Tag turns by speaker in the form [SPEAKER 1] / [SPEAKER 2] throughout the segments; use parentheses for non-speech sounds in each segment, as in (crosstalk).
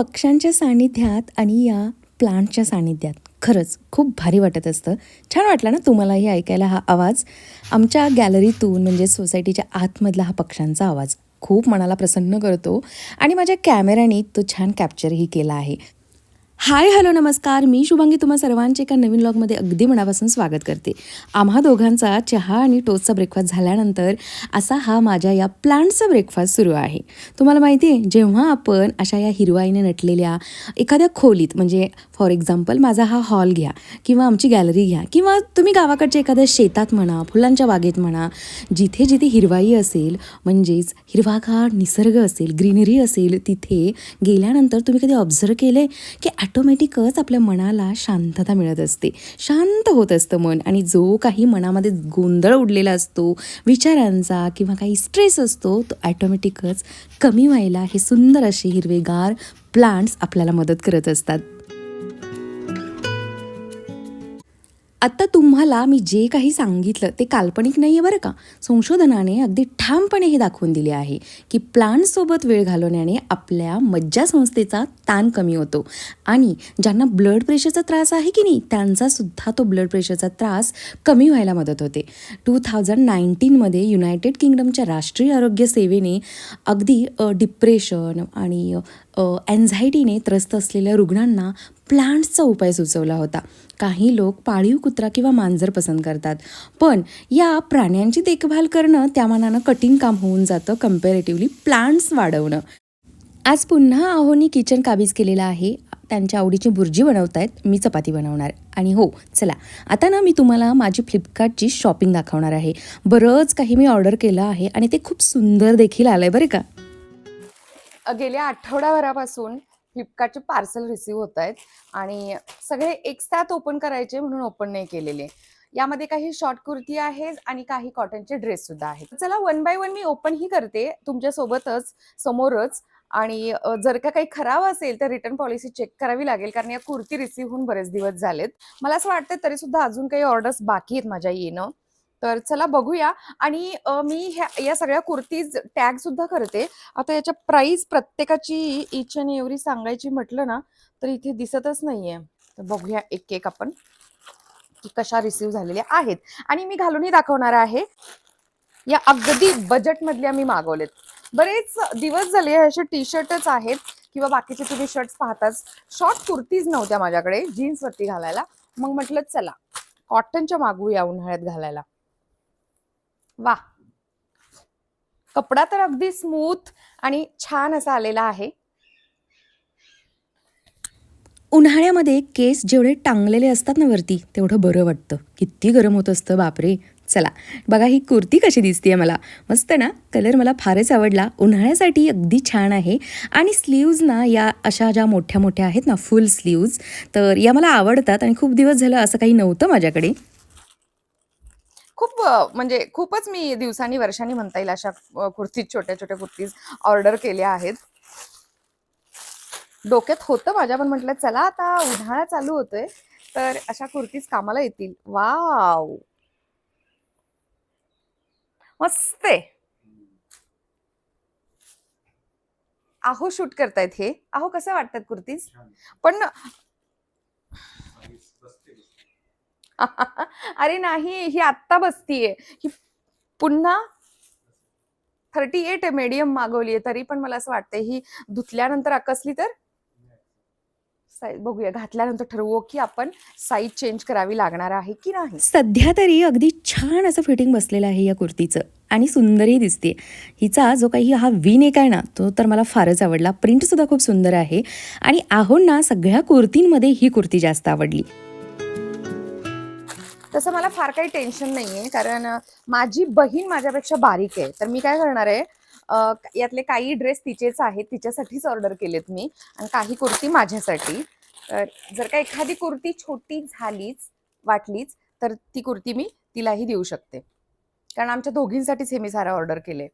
[SPEAKER 1] पक्ष्यांच्या सानिध्यात आणि या प्लांटच्या सानिध्यात खरंच खूप भारी वाटत असतं. छान वाटलं ना तुम्हालाही ऐकायला हा आवाज? आमच्या गॅलरीतून म्हणजे सोसायटीच्या आतमधला हा पक्ष्यांचा आवाज खूप मनाला प्रसन्न करतो. आणि माझ्या कॅमेऱ्याने तो छान कॅप्चरही केला आहे. हाय हॅलो नमस्कार. मी शुभांगी तुम्हा सर्वांचे एका नवीन ब्लॉगमध्ये अगदी मनापासून स्वागत करते. आम्हा दोघांचा चहा आणि टोस्टचा ब्रेकफास्ट झाल्यानंतर असा हा माझ्या या प्लांटचा ब्रेकफास्ट सुरू आहे. तुम्हाला माहिती आहे जेव्हा आपण अशा या हिरवाईने नटलेल्या एखाद्या खोलीत म्हणजे फॉर एक्झाम्पल माझा हा हॉल घ्या किंवा आमची गॅलरी घ्या किंवा तुम्ही गावाकडच्या एखाद्या शेतात म्हणा फुलांच्या बागेत म्हणा जिथे जिथे हिरवाई असेल म्हणजेच हिरवागार निसर्ग असेल ग्रीनरी असेल तिथे गेल्यानंतर तुम्ही कधी ऑब्झर्व केले की ॲटोमॅटिकच आपल्या मनाला शांतता मिळत असते. शांत होत असतं मन आणि जो काही मनामध्ये गोंधळ उडलेला असतो विचारांचा किंवा काही स्ट्रेस असतो तो ॲटोमॅटिकच कमी व्हायला हे सुंदर असे हिरवेगार प्लांट्स आपल्याला मदत करत असतात. आत्ता तुम्हाला मी जे काही सांगितलं ते काल्पनिक नाही आहे बरं का? संशोधनाने अगदी ठामपणे हे दाखवून दिले आहे की प्लांटसोबत वेळ घालवण्याने आपल्या मज्जासंस्थेचा ताण कमी होतो. आणि ज्यांना ब्लड प्रेशरचा त्रास आहे की नाही त्यांचासुद्धा तो ब्लड प्रेशरचा त्रास कमी व्हायला मदत होते. टू थाउजंड नाईन्टीनमध्ये युनायटेड किंगडमच्या राष्ट्रीय आरोग्य सेवेने अगदी डिप्रेशन आणि अँझायटीने त्रस्त असलेल्या रुग्णांना प्लांट्सचा उपाय सुचवला होता. काही लोक पाळीव कुत्रा किंवा मांजर पसंत करतात. पण या प्राण्यांची देखभाल करणं त्या मानानं कठीण काम होऊन जातं कम्पॅरेटिव्हली प्लांट्स वाढवणं. आज पुन्हा आहोनी किचन काबीज केलेलं आहे. त्यांच्या आवडीची बुर्जी बनवत आहेत मी चपाती बनवणार. आणि हो चला. आता ना मी तुम्हाला माझी फ्लिपकार्टची शॉपिंग दाखवणार आहे. बरंच काही मी ऑर्डर केलं आहे आणि ते खूप सुंदर देखील आलं आहे बरं का?
[SPEAKER 2] गेल्या आठवडाभरापासून फ्लिपकार्टचे पार्सल रिसीव्ह होत आहेत आणि सगळे एक साथ ओपन करायचे म्हणून ओपन नाही केलेले. यामध्ये काही शॉर्ट कुर्ती आहे आणि काही कॉटनचे ड्रेस सुद्धा आहेत. चला वन बाय वन मी ओपन ही करते तुमच्यासोबतच समोरच आणि जर का काही खराब असेल तर रिटर्न पॉलिसी चेक करावी लागेल कारण या कुर्ती रिसीव्ह होऊन बरेच दिवस झालेत. मला असं वाटतं तरी सुद्धा अजून काही ऑर्डर्स बाकी आहेत माझ्या येणं. तर चला बघूया. आणि मी ह्या या सगळ्या कुर्तीज टॅग सुद्धा करते. आता याच्या प्राइस प्रत्येकाची इच अँड एव्हरी सांगायची म्हटलं ना तर इथे दिसतच नाहीये. तर बघूया एक एक आपण की कशा रिसीव्ह झालेल्या आहेत. आणि मी घालूनही दाखवणार आहे. या अगदी बजेटमधल्या मी मागवलेत. बरेच दिवस झाले असे टी शर्टच आहेत किंवा बाकीचे तुम्ही शर्ट्स पाहताच. शॉर्ट कुर्तीज नव्हत्या माझ्याकडे जीन्सवरती घालायला. मग म्हटलं चला कॉटनच्या मागूया उन्हाळ्यात घालायला. वा. कपडा तर अगदी स्मूथ आणि छान असा आलेला आहे.
[SPEAKER 1] उन्हाळ्यामध्ये केस जेवढे टांगलेले असतात ना वरती तेवढं बरं वाटतं. किती गरम होत असतं बापरे. चला बघा ही कुर्ती कशी दिसते मला. मस्त ना? कलर मला फारच आवडला. उन्हाळ्यासाठी अगदी छान आहे. आणि स्लीव्ज ना या अशा ज्या मोठ्या मोठ्या आहेत ना फुल स्लीव्ज तर या मला आवडतात आणि खूप दिवस झालं असं काही नव्हतं माझ्याकडे.
[SPEAKER 2] खूप म्हणजे खूपच मी दिवसांनी वर्षांनी म्हणता येईल अशा कुर्तीज छोट्या छोट्या कुर्तीज ऑर्डर केल्या आहेत. डोक्यात होतं माझ्या पण म्हटलं चला आता उन्हाळा चालू होतोय तर अशा कुर्तीज कामाला येतील. वाव! मस्त आहे. आहो शूट करतायत हे. आहो कसं वाटतात कुर्तीज? पण (laughs) अरे नाही ही आत्ता बसतीये. ही पुन्हा थर्टी एट मीडियम मागवली आहे तरी पण मला असं वाटतंय ही धुतल्यानंतर आकसली तर साईज बघूया घातल्यानंतर ठरवू की आपण साईज चेंज करावी लागणार आहे की नाही.
[SPEAKER 1] सध्या तरी अगदी छान असं फिटिंग बसलेलं आहे या कुर्तीचं आणि सुंदरही दिसते हिचा जो काही हा वी नेक आहे ना तो तर मला फारच आवडला. प्रिंटसुद्धा खूप सुंदर आहे आणि आहोंना सगळ्या कुर्तींमध्ये ही कुर्ती जास्त आवडली.
[SPEAKER 2] तसं मला फार काही टेन्शन नाही आहे कारण माझी बहीण माझ्यापेक्षा बारीक आहे. तर मी काय करणार आहे यातले काही ड्रेस तिचेच आहेत. तिच्यासाठीच ऑर्डर केलेत मी. आणि काही कुर्ती माझ्यासाठी. तर जर का एखादी कुर्ती छोटी झालीच वाटलीच तर ती कुर्ती मी तिलाही देऊ शकते. कारण आमच्या दोघींसाठीच हे मी सारा ऑर्डर केले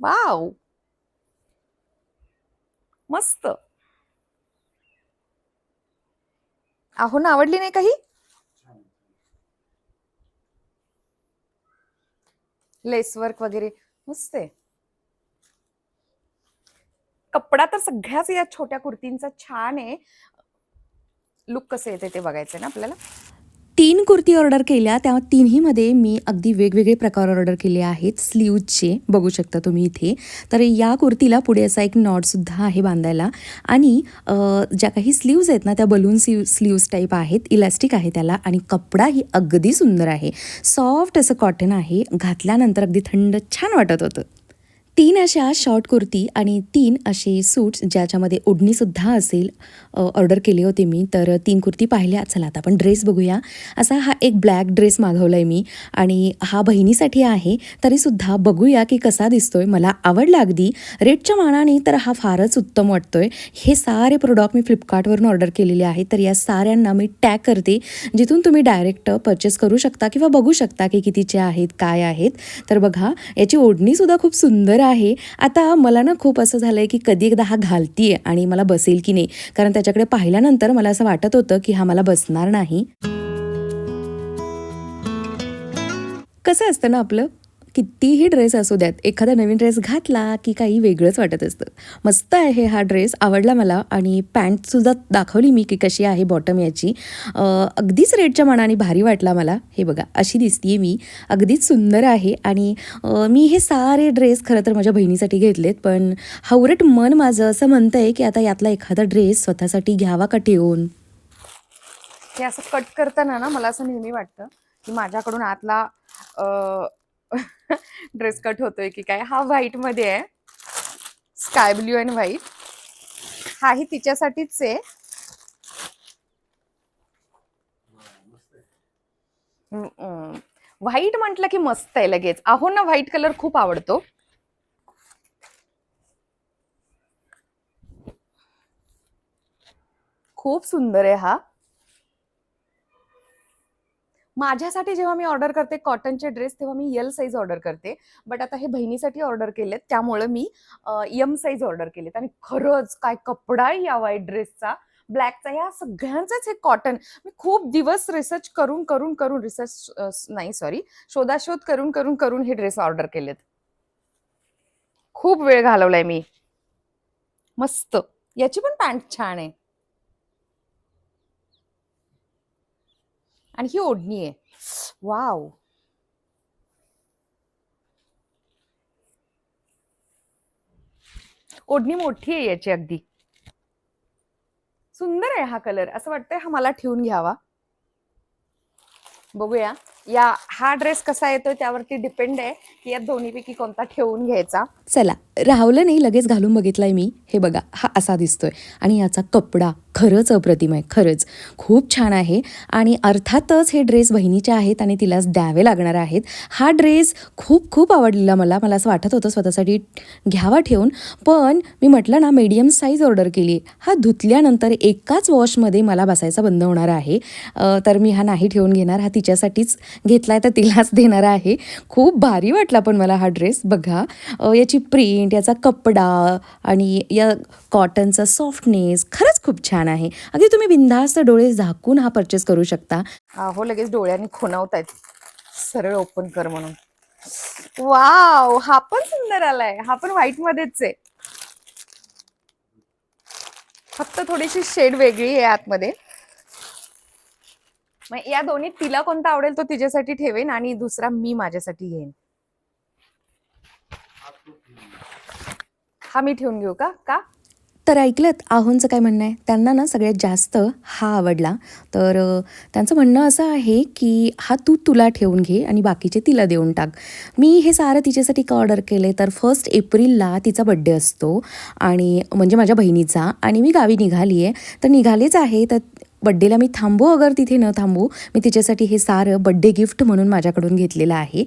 [SPEAKER 2] वाव मस्त. आहो ना आवडली नाही काही? लेस वर्क वगैरे मस्त आहे. कपडा तर सगळ्याच या छोट्या कुर्तींचा छान आहे. लुक कसं येते ते बघायचं ना आपल्याला?
[SPEAKER 1] तीन कुर्ती ऑर्डर केल्या त्या तिन्हीमध्ये मी अगदी वेगवेगळे प्रकार ऑर्डर केले आहेत. स्लीव्जचे बघू शकता तुम्ही इथे. तर या कुर्तीला पुढे असा एक नॉटसुद्धा आहे बांधायला. आणि ज्या काही स्लीव्ज आहेत ना त्या बलून स्लीव स्लीव्ज टाईप आहेत इलास्टिक आहे त्याला. आणि कपडाही अगदी सुंदर आहे. सॉफ्ट असं कॉटन आहे. घातल्यानंतर अगदी थंड छान वाटत होतं. तीन अशा शॉर्ट कुर्ती आणि तीन असे सूट्स ज्याच्यामध्ये ओढणीसुद्धा असेल ऑर्डर केली होती मी. तर तीन कुर्ती पाहिल्या. चला आता आपण ड्रेस बघूया. असा हा एक ब्लॅक ड्रेस मागवला आहे मी. आणि हा बहिणीसाठी आहे. तरीसुद्धा बघूया की कसा दिसतोय. मला आवडला अगदी. रेटच्या मानाने तर हा फारच उत्तम वाटतोय. हे सारे प्रोडक्ट मी फ्लिपकार्टवरून ऑर्डर केलेले आहेत. तर या साऱ्यांना मी टॅग करते. जिथून तुम्ही डायरेक्ट परचेस करू शकता किंवा बघू शकता की कितीचे आहेत काय आहेत. तर बघा याची ओढणीसुद्धा खूप सुंदर आहे. आता मला ना खूप असं झालं आहे की कधी एकदा हा घालतीये आणि मला बसेल की नाही. कारण त्याच्याकडे पाहिल्यानंतर मला असं वाटत होतं की हा मला बसणार नाही. कसं असतं ना आपलं? कितीही ड्रेस असू द्यात एखादा नवीन ड्रेस घातला की काही वेगळंच वाटत असतं. मस्त आहे हा ड्रेस आवडला मला आणि पॅन्टसुद्धा दाखवली मी की कशी आहे बॉटम याची. अगदीच रेटच्या मनाने भारी वाटला मला. हे बघा अशी दिसतीये मी. अगदीच सुंदर आहे आणि मी हे सारे ड्रेस खरं तर माझ्या बहिणीसाठी घेतलेत पण हवरट मन माझं असं म्हणतं आहे की आता यातला एखादा ड्रेस स्वतःसाठी घ्यावा का ठेवून?
[SPEAKER 2] हे असं कट करताना ना मला असं नेहमी वाटतं की माझ्याकडून आतला ड्रेस कट होतोय की काय? हा व्हाईटमध्ये आहे. स्काय ब्ल्यू अँड व्हाईट हाही तिच्यासाठीच आहे. व्हाईट म्हटलं की मस्त आहे लगेच. अहो ना व्हाईट कलर खूप आवडतो. खूप सुंदर आहे हा. माझ्यासाठी जेव्हा मी ऑर्डर करते कॉटनचे ड्रेस तेव्हा मी यल साईज ऑर्डर करते. बट आता हे बहिणीसाठी ऑर्डर केलेत त्यामुळे मी यम साईज ऑर्डर केलेत. आणि खरंच काय कपडा या व्हाईट ड्रेसचा ब्लॅकचा या सगळ्यांचंच हे कॉटन मी खूप दिवस रिसर्च करून करून करून रिसर्च नाही सॉरी शोधाशोध करून करून करून हे ड्रेस ऑर्डर केलेत. खूप वेळ घालवलाय मी. मस्त. याची पण पॅन्ट छान आहे. आणि ही ओढणी आहे. वाव. ओढणी मोठी आहे याची अगदी. सुंदर आहे हा कलर. असं वाटतंय हा मला ठेवून घ्यावा. बघूया. या हा ड्रेस कसा येतोय त्यावरती डिपेंड आहे की या दोन्हीपैकी कोणता ठेवून घ्यायचा.
[SPEAKER 1] चला. राहवलं नाही लगेच घालून बघितलाय मी. हे बघा हा असा दिसतोय. आणि याचा कपडा खरंच अप्रतिम आहे खरंच. खूप छान आहे. आणि अर्थातच हे ड्रेस बहिणीचे आहेत आणि तिलाच द्यावे लागणार आहेत. हा ड्रेस खूप खूप आवडलेला मला. मला असं वाटत होतं स्वतःसाठी घ्यावा ठेवून. पण मी म्हटलं ना मीडियम साईज ऑर्डर केली हा धुतल्यानंतर एकाच वॉशमध्ये मला बसायचा बंद होणार आहे. तर मी हा नाही ठेवून घेणार. हा तिच्यासाठीच घेतला आहे तर तिलाच देणार आहे. खूप भारी वाटला पण मला हा ड्रेस. बघा. याची प्रिंट याचा कपडा आणि या कॉटनचा सॉफ्टनेस खरंच खूप छान आहे. अगदी तुम्ही बिंदास्त डोळे झाकून हा परचेस करू शकता.
[SPEAKER 2] हो लगेच डोळ्यांनी खुणावतायत. सरळ ओपन कर म्हणून. वाव हा पण सुंदर आलाय. हा पण व्हाईट मध्येच आहे. फक्त थोडीशी शेड वेगळी आहे आतमध्ये. मग या दोन्ही तिला कोणता आवडेल तो तिच्यासाठी ठेवेन आणि दुसरा मी माझ्यासाठी घेईन. हा मी ठेवून घेऊ का? का?
[SPEAKER 1] तर ऐकलत आहोंचं काय म्हणणं आहे? त्यांना ना सगळ्यात जास्त हा आवडला. तर त्यांचं म्हणणं असं आहे की हा तू तुला ठेवून घे आणि बाकीचे तिला देऊन टाक. मी हे सारं तिच्यासाठी का ऑर्डर केले तर फर्स्ट एप्रिलला तिचा बड्डे असतो आणि म्हणजे माझ्या बहिणीचा आणि मी गावी निघाली आहे तर निघालेच आहे तर बड्डेला मी थांबू अगर तिथे न थांबू मी तिच्यासाठी हे सारं बड्डे गिफ्ट म्हणून माझ्याकडून घेतलेलं आहे.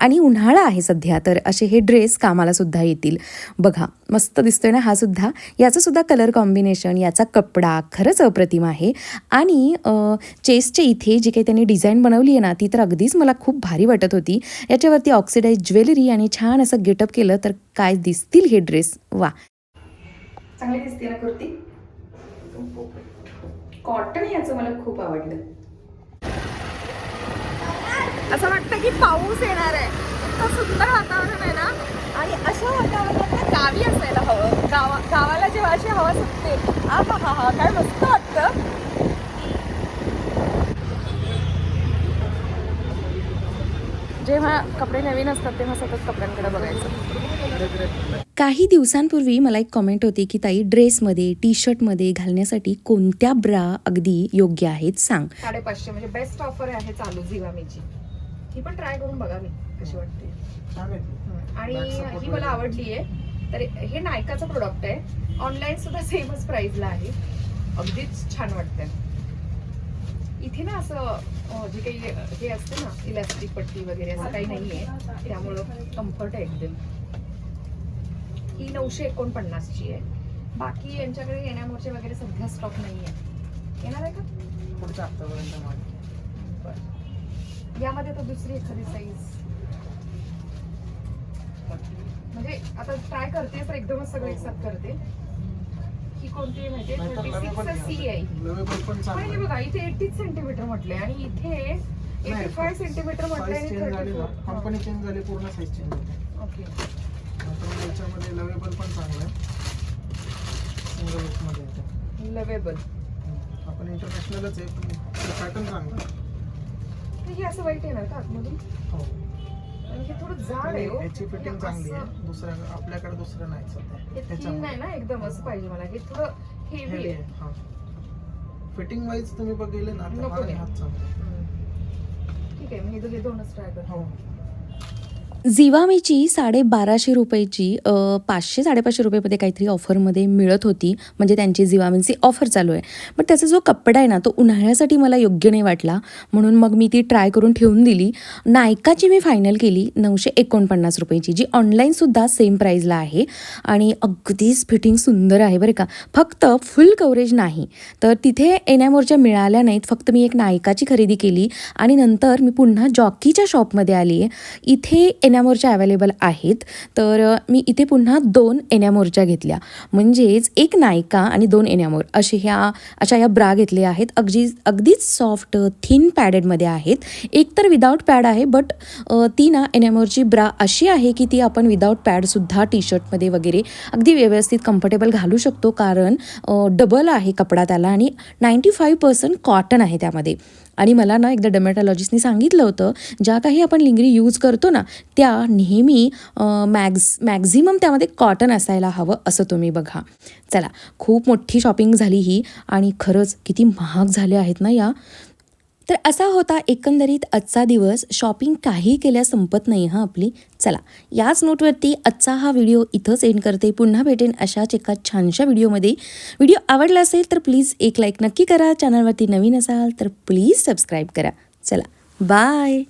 [SPEAKER 1] आणि उन्हाळा आहे सध्या तर असे हे ड्रेस कामालासुद्धा येतील. बघा मस्त दिसतोय ना हा सुद्धा. कलर कॉम्बिनेशन याचा कपडा खरंच अप्रतिम आहे. आणि अ, चेस्टच्या इथे जी काही त्यांनी डिझाईन बनवली आहे ना ती तर अगदीच मला खूप भारी वाटत होती. याच्यावरती ऑक्सिडाईज ज्वेलरी आणि छान असं गेटअप केलं तर काय दिसतील हे ड्रेस वा.
[SPEAKER 2] चांगली दिसते ना कुर्ती? कॉटन याचं मला खूप आवडलं. असं वाटतं की पाऊस येणार आहे. इतकं सुंदर वातावरण आहे ना. आणि अशा वातावरणात गावी असायला हवं. गावा गावाला जेव्हा अशी हवा सुटते. आ हा हा हा काय मस्त वाटतं. जेव्हा कपडे नवीन असतात तेव्हा सतत कपड्यांकडे बघायचं.
[SPEAKER 1] काही दिवसांपूर्वी मला एक कमेंट होती की ताई ड्रेसमध्ये टी शर्टमध्ये घालण्यासाठी कोणत्या ब्रा अगदी योग्य आहेत? सांग.
[SPEAKER 2] साडेपाचशे म्हणजे बेस्ट ऑफर आहे चालू झिवामीची ही पण ट्राय करून बघा मी कशी वाटते.
[SPEAKER 3] छान आहे. ती.
[SPEAKER 2] आणि ही मला. आवडली आहे तर हे नायकाचं प्रोडक्ट आहे. ऑनलाईन सुद्धा सेमच प्राइसला आहे. अगदीच छान वाटतंय. इथे ना असं जे काही हे असते ना इलास्टिक पट्टी वगैरे असं काही नाहीये. त्यामुळं कम्फर्ट आहे एकदम. ही नऊशे एकोणपन्नासची आहे. बाकी यांच्याकडे येण्यामोरचे वगैरे सध्या स्टॉक नाहीये. येणार आहे का?
[SPEAKER 3] पुढच्या हप्त्यापर्यंत माल.
[SPEAKER 2] बरं. यामध्ये तर दुसरी एखादी साईज म्हणजे आता ट्राय करते तर एकदमच सगळं एकसाथ करते. ही कोणती आहे
[SPEAKER 3] नाहीतर
[SPEAKER 2] थर्टी सिक्स सी आहे. हे
[SPEAKER 3] आहे.
[SPEAKER 2] बघा इथे एटीच सेंटीमीटर म्हटले आणि इथे एटी
[SPEAKER 3] नाही,
[SPEAKER 2] फाय सेंटीमीटर म्हटले आणि
[SPEAKER 3] कंपनी चेंज झाली पूर्ण साईज चेंज
[SPEAKER 2] ओके
[SPEAKER 3] मग याच्यामध्ये लवेबल पण चांगलं आहे. सिंगलमध्ये येते
[SPEAKER 2] लवेबल.
[SPEAKER 3] आपण इंटरनॅशनलच आहे पण पॅटर्न चांगला आहे.
[SPEAKER 2] हे असं वाईट येणार का आतमधून?
[SPEAKER 3] हो.
[SPEAKER 2] आणि हे थोडं जाड आहे हो.
[SPEAKER 3] याची फिटिंग
[SPEAKER 2] हे
[SPEAKER 3] चांगली
[SPEAKER 2] असं-
[SPEAKER 3] आहे दुसऱ्या आपल्याकडे दुसरं नाही सध्या.
[SPEAKER 2] हे thin
[SPEAKER 3] त्याच्यामुळे
[SPEAKER 2] ना एकदम असं पाहिजे मला. हे थोडं हेवी आहे.
[SPEAKER 3] फिटिंग वाईज तुम्ही बघितले ना तर
[SPEAKER 2] नको
[SPEAKER 3] हा आणि
[SPEAKER 2] नाही.
[SPEAKER 3] हात चांगला आहे.
[SPEAKER 2] हम्म. ठीक आहे मी हे दोघे दोनच ट्राय करतो.
[SPEAKER 3] हो.
[SPEAKER 1] झिवामीची साडेबाराशे रुपयाची पाचशे साडेपाचशे रुपयेमध्ये काहीतरी ऑफरमध्ये मिळत होती. म्हणजे त्यांची झिवामीची ऑफर चालू आहे. पण त्याचा जो कपडा आहे ना तो उन्हाळ्यासाठी मला योग्य नाही वाटला. म्हणून मग मी ती ट्राय करून ठेवून दिली. नायकाची मी फायनल केली नऊशे एकोणपन्नास रुपयेची जी ऑनलाईनसुद्धा सेम प्राईजला आहे. आणि अगदीच फिटिंग सुंदर आहे बरं का. फक्त फुल कव्हरेज नाही. तर तिथे एनॅमोरच्या मिळाल्या नाहीत. फक्त मी एक नायकाची खरेदी केली. आणि नंतर मी पुन्हा जॉकीच्या शॉपमध्ये आली आहे इथे एन एन्यामोरच्या अवेलेबल आहेत. तर मी इथे पुन्हा दोन एन्यामोरच्या घेतल्या. म्हणजेच एक नायका आणि दोन एन्यामोर. असे ह्या अशा या ब्रा घेतल्या आहेत. अगदी अगदीच सॉफ्ट थिन पॅडेडमध्ये आहेत. एक तर विदाऊट पॅड आहे बट ती ना एन्यामोरची ब्रा अशी आहे की ती आपण विदाऊट पॅडसुद्धा टी शर्टमध्ये वगैरे अगदी व्यवस्थित कम्फर्टेबल घालू शकतो. कारण डबल आहे कपडा त्याला आणि नाईंटी फाईव्ह पर्सेंट कॉटन आहे त्यामध्ये. आणि मला ना एकदा डर्मॅटॉलॉजिस्टनी सांगितलं होतं ज्या काही आपण लिंगरी यूज करतो ना त्या नेहमी मॅक्झ मॅक्झिमम त्यामध्ये कॉटन असायला हवं असं तुम्ही बघा. चला खूप मोठी शॉपिंग झाली ही आणि खरंच किती महाग झाले आहेत ना या. तर असा होता एकंदरीत आजचा दिवस. शॉपिंग काही केल्या संपत नाही हां आपली. चला याच नोटवरती आजचा हा व्हिडिओ इथंच एंड करते. पुन्हा भेटेन अशाच एका छानशा व्हिडिओमध्ये व्हिडिओ आवडला असेल तर प्लीज एक लाईक नक्की करा. चॅनलवरती नवीन असाल तर प्लीज सबस्क्राईब करा. चला बाय